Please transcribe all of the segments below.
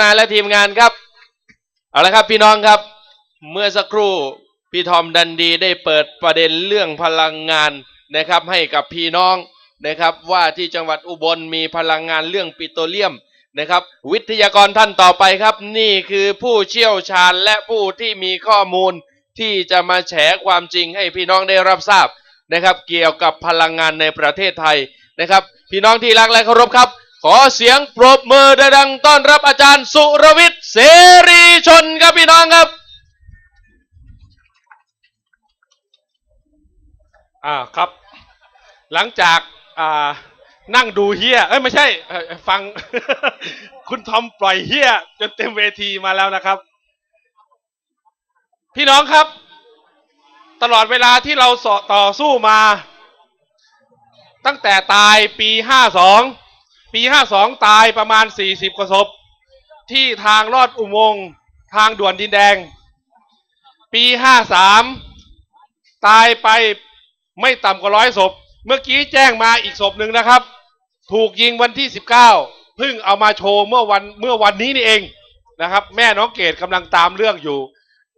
นาและทีมงานครับ เอาละครับพี่น้องครับ เมื่อสักครู่พี่ทอมดันดีได้เปิดประเด็นเรื่องพลังงานนะครับ ให้กับพี่น้องนะครับ ว่าที่จังหวัดอุบลมีพลังงานเรื่องปิโตรเลียมนะครับ วิทยากรท่านต่อไปครับ นี่คือผู้เชี่ยวชาญและผู้ที่มีข้อมูลที่จะมาแฉความจริงให้พี่น้องได้รับทราบนะครับ เกี่ยวกับพลังงานในประเทศไทยนะครับ พี่น้องที่รักและเคารพครับ ขอเสียงปรบมือดังต้อนรับอาจารย์สุรวิทย์เสรีชนครับพี่น้องครับอ่าครับ หลังจากอ่านั่งดูเฮียเอ้ยไม่ใช่ฟัง คุณทอมปล่อยเฮียจนเต็มเวทีมาแล้วนะครับ พี่น้องครับ ตลอดเวลาที่เราสอต่อสู้มา ตั้งแต่ตายปีห้าสอง ปีห้าสองตายประมาณสี่สิบกว่าศพ ที่ทางลอดอุโมงค์ทางด่วนดินแดง ปีห้าสามตายไปไม่ต่ำกว่าร้อยศพ เมื่อกี้แจ้งมาอีกศพหนึ่งนะครับ ถูกยิงวันที่สิบเก้าเพิ่งเอามาโชว์เมื่อวันเมื่อวันนี้นี่เองนะครับ แม่น้องเกดกำลังตามเรื่องอยู่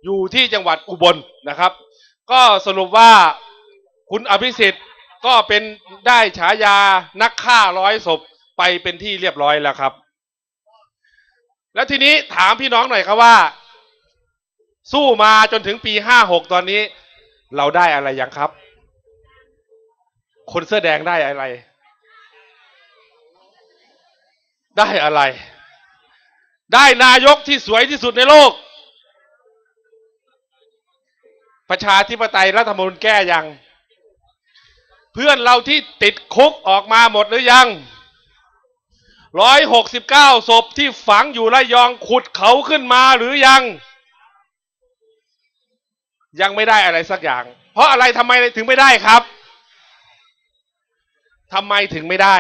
อยู่ที่จังหวัดอุบลนะครับ ก็สรุปว่าคุณอภิสิทธิ์ก็เป็นได้ฉายานักฆ่าร้อยศพ ไปเป็นที่เรียบร้อยแล้วครับ แล้วทีนี้ถามพี่น้องหน่อยครับว่า สู้มาจนถึงปีห้าหกตอนนี้ เราได้อะไรยังครับ คนเสื้อแดงได้อะไร ได้อะไร ได้นายกที่สวยที่สุดในโลก ประชาธิปไตยรัฐธรรมนูญแก้ยัง เพื่อนเราที่ติดคุกออกมาหมดหรือยัง ร้อยหกสิบเก้าศพที่ฝังอยู่ระยองขุดเขาขึ้นมาหรือยัง ยังไม่ได้อะไรสักอย่าง เพราะอะไรทำไมถึงไม่ได้ครับทำไมถึงไม่ได้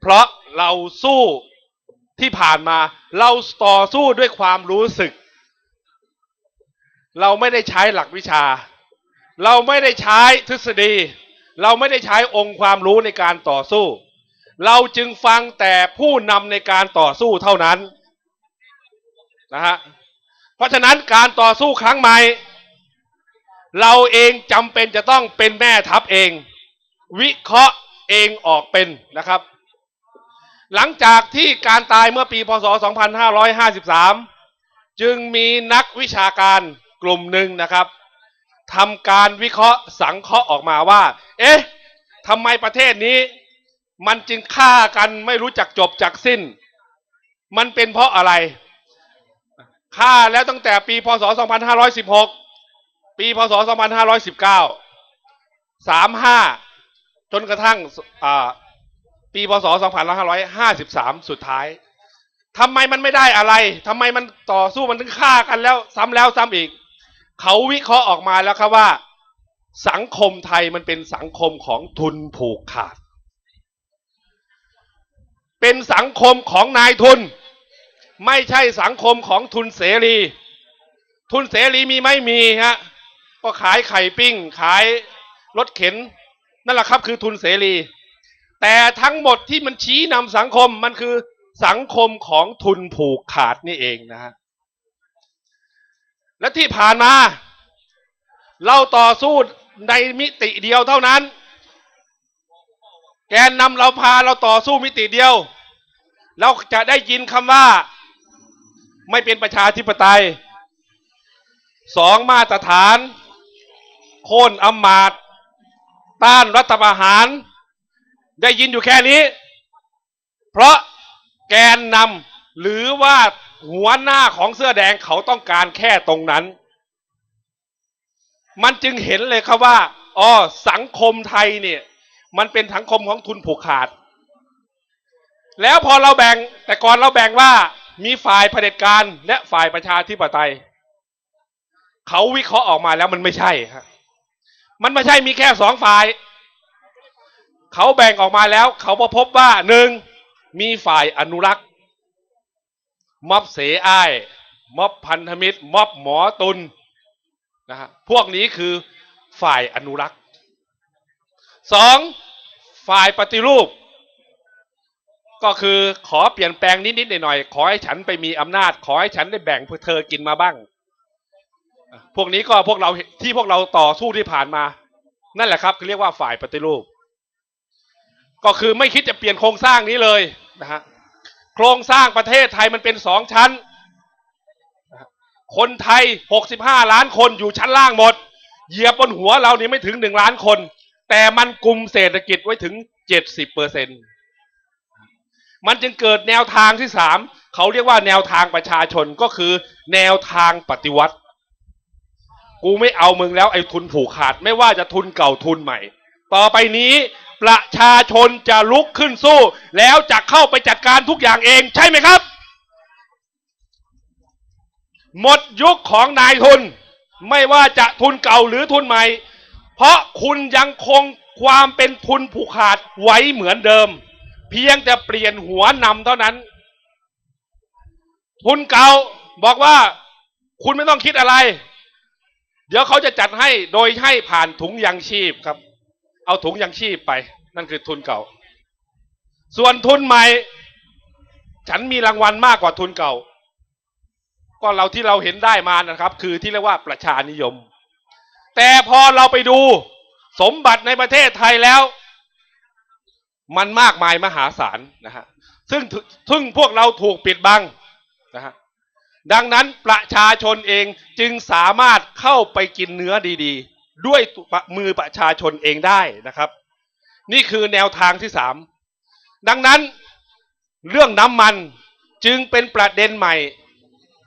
เพราะเราสู้ที่ผ่านมาเราต่อสู้ด้วยความรู้สึก เราไม่ได้ใช้หลักวิชา เราไม่ได้ใช้ทฤษฎี เราไม่ได้ใช้องค์ความรู้ในการต่อสู้ เราจึงฟังแต่ผู้นำในการต่อสู้เท่านั้นนะฮะเพราะฉะนั้นการต่อสู้ครั้งใหม่ เราเองจำเป็นจะต้องเป็นแม่ทัพเอง วิเคราะห์เองออกเป็นนะครับ หลังจากที่การตายเมื่อปีพศ 2553 จึงมีนักวิชาการกลุ่มหนึ่งนะครับทำการวิเคราะห์สังเคราะห์ออกมาว่า เอ๊ะทำไมประเทศนี้ มันจึงฆ่ากันไม่รู้จักจบจักสิ้น มันเป็นเพราะอะไรฆ่าแล้วตั้งแต่ปีพศ 2516 ปีพศ 2519 35 จนกระทั่งปีพศ 2553 สุดท้ายทำไมมันไม่ได้อะไรทำไมมันต่อสู้มันถึงฆ่ากันแล้วซ้ำแล้วซ้ำอีก เขาวิเคราะห์ออกมาแล้วครับว่า สังคมไทยมันเป็นสังคมของทุนผูกขาด เป็นสังคมของนายทุน ไม่ใช่สังคมของทุนเสรี ทุนเสรีมีไหม่มีฮะก็ขายไข่ปิ้ง ขายรถเข็น นั่นแหละครับคือทุนเสรี แต่ทั้งหมดที่มันชี้นำสังคมมันคือสังคมของทุนผูกขาดนี่เองนะฮะและที่ผ่านมา เราต่อสู้ในมิติเดียวเท่านั้น แกนนำเราพาเราต่อสู้มิติเดียว เราจะได้ยินคำว่า ไม่เป็นประชาธิปไตยสองมาตรฐาน โค่นอำมาตย์ต้านรัฐประหาร ได้ยินอยู่แค่นี้ เพราะแกนนำหรือว่าหัวหน้าของเสื้อแดงเขาต้องการแค่ตรงนั้น มันจึงเห็นเลยครับว่าอ๋อสังคมไทยเนี่ย มันเป็นสังคมของทุนผูกขาด แล้วพอเราแบ่งแต่ก่อนเราแบ่งว่ามีฝ่ายเผด็จการและฝ่ายประชาธิปไตย เขาวิเคราะห์ออกมาแล้วมันไม่ใช่ครับมันไม่ใช่มีแค่สองฝ่าย เขาแบ่งออกมาแล้ว เขาพบว่าหนึ่งมีฝ่ายอนุรักษ์ม็อบเสอ้ายม็อบพันธมิตรม็อบหมอตุลนะฮะพวกนี้คือฝ่ายอนุรักษ์สองฝ่ายปฏิรูป ก็คือขอเปลี่ยนแปลงนิดๆหน่อยๆขอให้ฉันไปมีอำนาจ ขอให้ฉันได้แบ่งเธอกินมาบ้าง พวกนี้ก็พวกเราที่พวกเราต่อสู้ที่ผ่านมา นั่นแหละครับคือเรียกว่าฝ่ายปฏิรูป ก็คือไม่คิดจะเปลี่ยนโครงสร้างนี้เลยนะฮะโครงสร้างประเทศไทยมันเป็นสองชั้นนะฮะคนไทย 65 ล้านคนอยู่ชั้นล่างหมด เหยียบบนหัวเรานี่ไม่ถึงหนึ่งล้านคน แต่มันกลุ่มเศรษฐกิจไว้ถึง 70เปอร์เซ็นต์ มันจึงเกิดแนวทางที่สามเขาเรียกว่าแนวทางประชาชนก็คือ แนวทางปฏิวัติ กูไม่เอามึงแล้วไอ้ทุนผูกขาด ไม่ว่าจะทุนเก่าทุนใหม่ ต่อไปนี้ประชาชนจะลุกขึ้นสู้ แล้วจะเข้าไปจัดการทุกอย่างเองใช่ไหมครับ หมดยุคของนายทุน ไม่ว่าจะทุนเก่าหรือทุนใหม่ เพราะคุณยังคงความเป็นทุนผูกขาดไว้เหมือนเดิม พียงแต่เปลี่ยนหัวนำเท่านั้น ทุนเก่าบอกว่าคุณไม่ต้องคิดอะไร เดี๋ยวเขาจะจัดให้โดยให้ผ่านถุงยังชีพครับ เอาถุงยังชีพไป นั่นคือทุนเก่า ส่วนทุนใหม่ ฉันมีรางวัลมากกว่าทุนเก่า ก็เราที่เราเห็นได้มานะครับ คือที่เรียกว่าประชานิยม แต่พอเราไปดูสมบัติในประเทศไทยแล้ว มันมากมายมหาศาลนะฮะซึ่งซึ่งพวกเราถูกปิดบังนะฮะดังนั้นประชาชนเองจึงสามารถเข้าไปกินเนื้อดี ๆ ด้วยมือประชาชนเองได้นะครับ นี่คือแนวทางที่สามดังนั้นเรื่องน้ำมันจึงเป็นประเด็นใหม่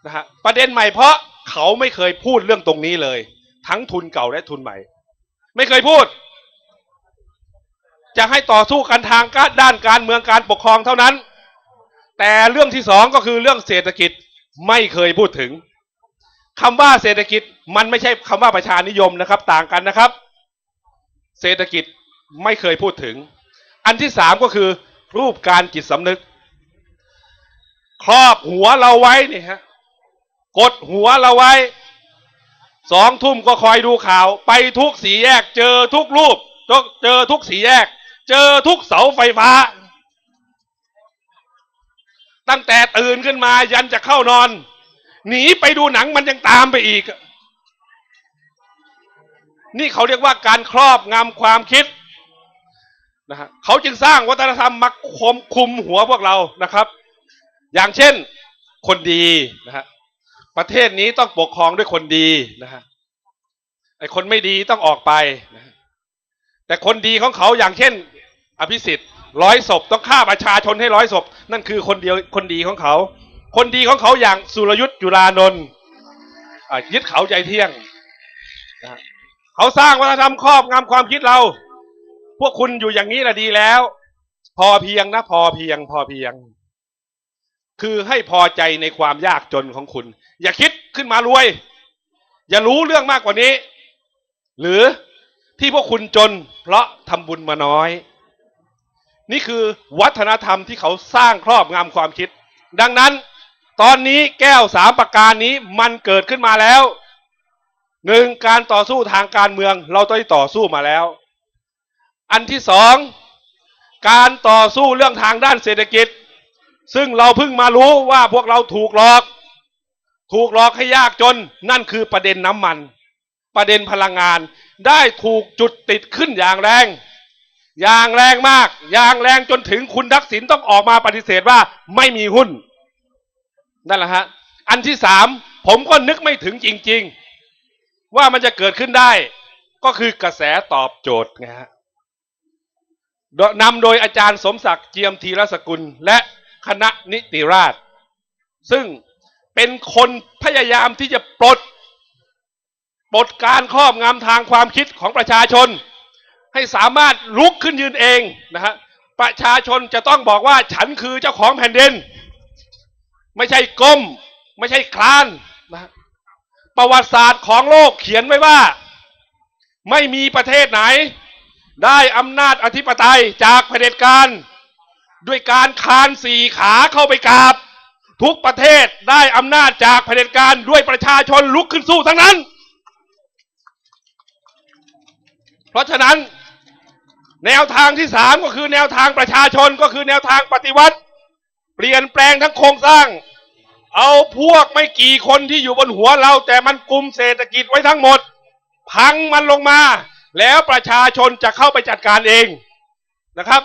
นะฮะประเด็นใหม่เพราะเขาไม่เคยพูดเรื่องตรงนี้เลย ทั้งทุนเก่าและทุนใหม่ ไม่เคยพูด จะให้ต่อสู้กันทางด้านการเมืองการปกครองเท่านั้น แต่เรื่องที่สองก็คือเรื่องเศรษฐกิจไม่เคยพูดถึงคำว่าเศรษฐกิจมันไม่ใช่คำว่าประชานิยมนะครับ ต่างกันนะครับ เศรษฐกิจไม่เคยพูดถึง อันที่สามก็คือ รูปการจิตสำนึก ครอบหัวเราไว้นี่ฮะกดหัวเราไว้สองทุ่มก็คอยดูข่าว ไปทุกสีแยก เจอทุกรูปเจอทุกสีแยก เจอทุกเสาไฟฟ้า ตั้งแต่ตื่นขึ้นมายันจะเข้านอน หนีไปดูหนังมันยังตามไปอีก นี่เขาเรียกว่าการครอบงำความคิดนะฮะเขาจึงสร้างวัฒนธรรมมาคุมคุมหัวพวกเรานะครับ อย่างเช่นคนดีนะฮะประเทศนี้ต้องปกครองด้วยคนดีนะฮะไอ้คนไม่ดีต้องออกไปนะแต่คนดีของเขาอย่างเช่น อภิสิทธิ์ร้อยศพต้องฆ่าประชาชนให้ร้อยศพ นั่นคือคนเดียวคนดีของเขา คนดีของเขาอย่างสุรยุทธ์จุลานนท์ยึดเขาใจเที่ยงนะเขาสร้างวัฒนธรรมครอบงำความคิดเรา พวกคุณอยู่อย่างนี้แหละดีแล้ว พอเพียงนะ พอเพียง พอเพียง คือให้พอใจในความยากจนของคุณ อย่าคิดขึ้นมารวย อย่ารู้เรื่องมากกว่านี้ หรือที่พวกคุณจนเพราะทำบุญมาน้อย นี่คือวัฒนธรรมที่เขาสร้างครอบงำความคิด ดังนั้น ตอนนี้แก้วสามประการนี้มันเกิดขึ้นมาแล้วหนึ่งการต่อสู้ทางการเมืองเราต้องต่อสู้มาแล้ว อันที่สองการต่อสู้เรื่องทางด้านเศรษฐกิจ ซึ่งเราเพิ่งมารู้ว่าพวกเราถูกหลอก ถูกหลอกให้ยากจน นั่นคือประเด็นน้ำมัน ประเด็นพลังงานได้ถูกจุดติดขึ้นอย่างแรง อย่างแรงมาก อย่างแรงจนถึงคุณทักษิณต้องออกมาปฏิเสธว่าไม่มีหุ้น นั่นแหละฮะ อันที่สามผมก็นึกไม่ถึงจริง ๆ ว่ามันจะเกิดขึ้นได้ ก็คือกระแสตอบโจทย์ไงฮะนำโดยอาจารย์สมศักดิ์เจียมธีรสกุลและคณะนิติราษฎร์ซึ่งเป็นคนพยายามที่จะปลดปลดการครอบงำทางความคิดของประชาชน ให้สามารถลุกขึ้นยืนเองนะฮะประชาชนจะต้องบอกว่าฉันคือเจ้าของแผ่นดิน ไม่ใช่ก้ม ไม่ใช่คลานนะฮะประวัติศาสตร์ของโลกเขียนไว้ว่า ไม่มีประเทศไหน ได้อำนาจอธิปไตยจากเผด็จการ ด้วยการคานสี่ขาเข้าไปกราบ ทุกประเทศได้อำนาจจากเผด็จการด้วยประชาชนลุกขึ้นสู้ทั้งนั้น เพราะฉะนั้น แนวทางที่สามก็คือแนวทางประชาชนก็คือแนวทางปฏิวัติ เปลี่ยนแปลงทั้งโครงสร้าง เอาพวกไม่กี่คนที่อยู่บนหัวเรา แต่มันกลุ่มเศรษฐกิจไว้ทั้งหมด พังมันลงมา แล้วประชาชนจะเข้าไปจัดการเองนะครับ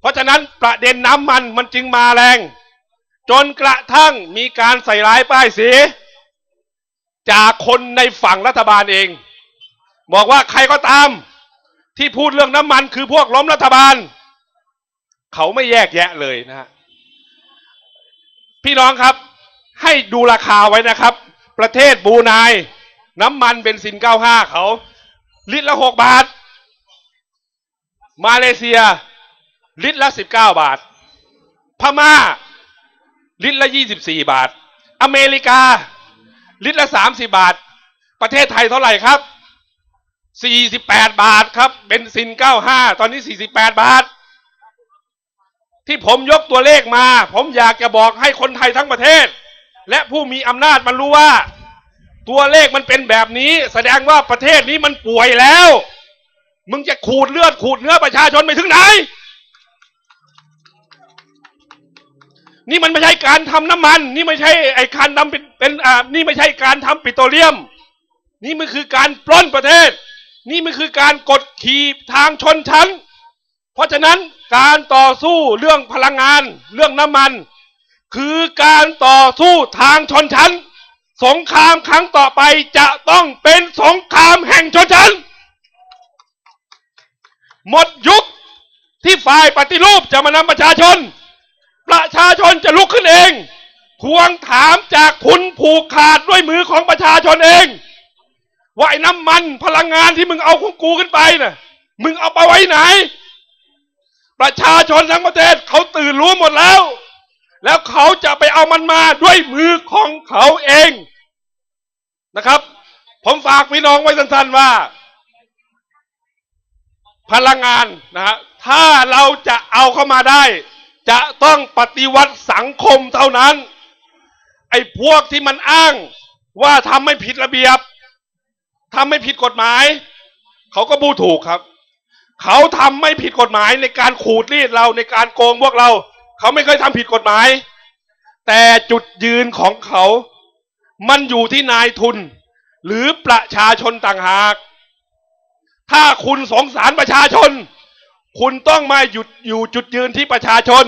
เพราะฉะนั้นประเด็นน้ำมันมันจึงมาแรง จนกระทั่งมีการใส่ร้ายป้ายสี จากคนในฝั่งรัฐบาลเอง บอกว่าใครก็ตาม ที่พูดเรื่องน้ำมันคือพวกล้มรัฐบาล เขาไม่แยกแยะเลยนะฮะพี่น้องครับ ให้ดูราคาไว้นะครับ ประเทศบรูไนน้ำมันเบนซิน 95 เขา ลิตรละ 6 บาท มาเลเซีย ลิตรละ 19 บาท พม่า ลิตรละ 24 บาท อเมริกา ลิตรละ 30 บาท ประเทศไทยเท่าไหร่ครับ 48 บาทครับเบนซิน 95 ตอนนี้ 48 บาท ที่ผมยกตัวเลขมา ผมอยากจะบอกให้คนไทยทั้งประเทศ และผู้มีอำนาจมันรู้ว่า ตัวเลขมันเป็นแบบนี้ แสดงว่าประเทศนี้มันป่วยแล้ว มึงจะขูดเลือดขูดเนื้อประชาชนไปถึงไหน นี่มันไม่ใช่การทำน้ำมัน นี่ไม่ใช่ไอ้การทำเป็นเป็นอ่านี่ไม่ใช่การทำปิโตรเลียมนี่มันคือการปล้นประเทศ นี่มันคือการกดขี่ทางชนชั้น เพราะฉะนั้นการต่อสู้เรื่องพลังงาน เรื่องน้ำมัน คือการต่อสู้ทางชนชั้น สงครามครั้งต่อไปจะต้องเป็นสงครามแห่งชนชั้น หมดยุคที่ฝ่ายปฏิรูปจะมานำประชาชน ประชาชนจะลุกขึ้นเองทวงถามจากทุนผูกขาดด้วยมือของประชาชนเอง ว่าไอ้น้ำมันพลังงานที่มึงเอาของกูขึ้นไปน่ะ มึงเอาไปไว้ไหน ประชาชนทั้งประเทศเขาตื่นรู้หมดแล้ว แล้วเขาจะไปเอามันมาด้วยมือของเขาเองนะครับ ผมฝากพี่น้องไว้สั้นๆว่า พลังงานนะฮะถ้าเราจะเอาเข้ามาได้ จะต้องปฏิวัติสังคมเท่านั้น ไอ้พวกที่มันอ้างว่าทำไม่ผิดระเบียบ ทำไม่ผิดกฎหมาย เขาก็พูดถูกครับ เขาทำไม่ผิดกฎหมายในการขูดรีดเราในการโกงพวกเรา เขาไม่เคยทำผิดกฎหมาย แต่จุดยืนของเขา มันอยู่ที่นายทุน หรือประชาชนต่างหาก ถ้าคุณสงสารประชาชน คุณต้องมาหยุดอยู่จุดยืนที่ประชาชน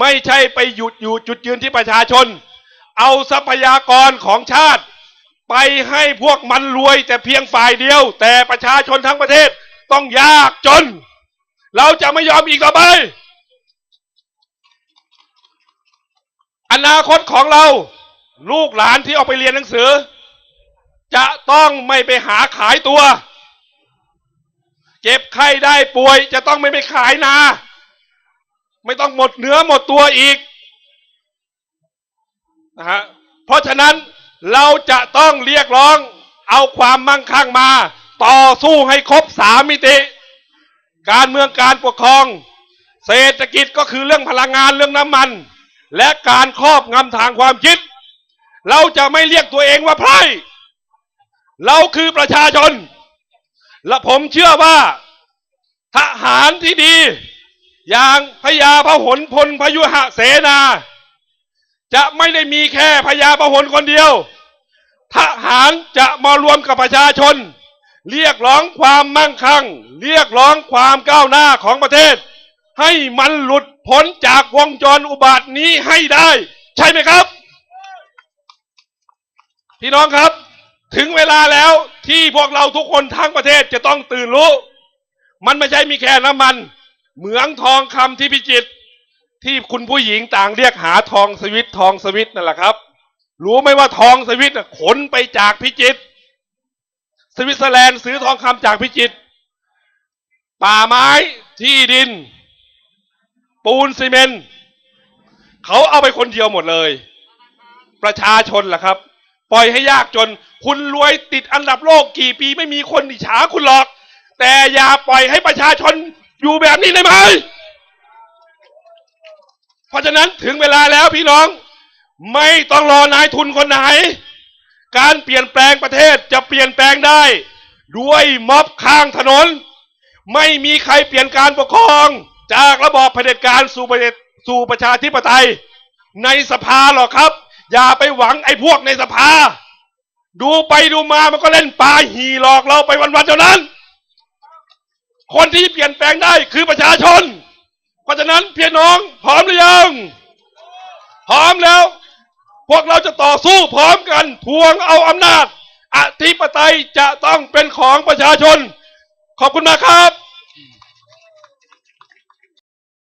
ไม่ใช่ไปหยุดอยู่จุดยืนที่ประชาชน เอาทรัพยากรของชาติ ไปให้พวกมันรวยแต่เพียงฝ่ายเดียว แต่ประชาชนทั้งประเทศต้องยากจน เราจะไม่ยอมอีกต่อไป อนาคตของเรา ลูกหลานที่ออกไปเรียนหนังสือ จะต้องไม่ไปหาขายตัว เจ็บไข้ได้ป่วย จะต้องไม่ไปขายนา ไม่ต้องหมดเนื้อหมดตัวอีกนะฮะเพราะฉะนั้น เราจะต้องเรียกร้อง เอาความมั่งคั่งมา ต่อสู้ให้ครบสามมิติ การเมืองการปกครอง เศรษฐกิจก็คือเรื่องพลังงานเรื่องน้ำมัน และการครอบงำทางความคิด เราจะไม่เรียกตัวเองว่าไพร่เราคือประชาชน และผมเชื่อว่า ทหารที่ดี อย่างพญาพหลพลพยุหเสนา จะไม่ได้มีแค่พญาพหลคนเดียวทหารจะมารวมกับประชาชน เรียกร้องความมั่งคั่ง เรียกร้องความก้าวหน้าของประเทศ ให้มันหลุดพ้นจากวงจรอุบาทนี้ให้ได้ ใช่ไหมครับ พี่น้องครับ ถึงเวลาแล้วที่พวกเราทุกคนทั้งประเทศจะต้องตื่นรู้ มันไม่ใช่มีแค่น้ำมัน เหมืองทองคำที่พิจิตร ที่คุณผู้หญิงต่างเรียกหาทองสวิตทองสวิตนั่นแหละครับ รู้ไหมว่าทองสวิตขนไปจากพิจิต สวิตเซอร์แลนด์ซื้อทองคำจากพิจิต ป่าไม้ที่ดิน ปูนซีเมนเขาเอาไปคนเดียวหมดเลย ประชาชนล่ะครับ ปล่อยให้ยากจน คุณรวยติดอันดับโลกกี่ปีไม่มีคนอิจฉาคุณหรอก แต่อย่าปล่อยให้ประชาชนอยู่แบบนี้ได้ไหม เพราะฉะนั้นถึงเวลาแล้วพี่น้อง ไม่ต้องรอนายทุนคนไหน การเปลี่ยนแปลงประเทศจะเปลี่ยนแปลงได้ ด้วยม็อบข้างถนน ไม่มีใครเปลี่ยนการปกครอง จากระบอบเผด็จการสู่ประเผสู่ประชาธิปไตย ในสภาหรอกครับ อย่าไปหวังไอ้พวกในสภา ดูไปดูมามันก็เล่นปลาหีหลอกเราไปวันๆเท่านั้น คนที่เปลี่ยนแปลงได้คือประชาชน ราะฉะนั้นพี่น้องพร้อมหรือยัง พร้อมแล้ว พวกเราจะต่อสู้พร้อมกันทวงเอาอำนาจ อธิปไตยจะต้องเป็นของประชาชน ขอบคุณมากครับ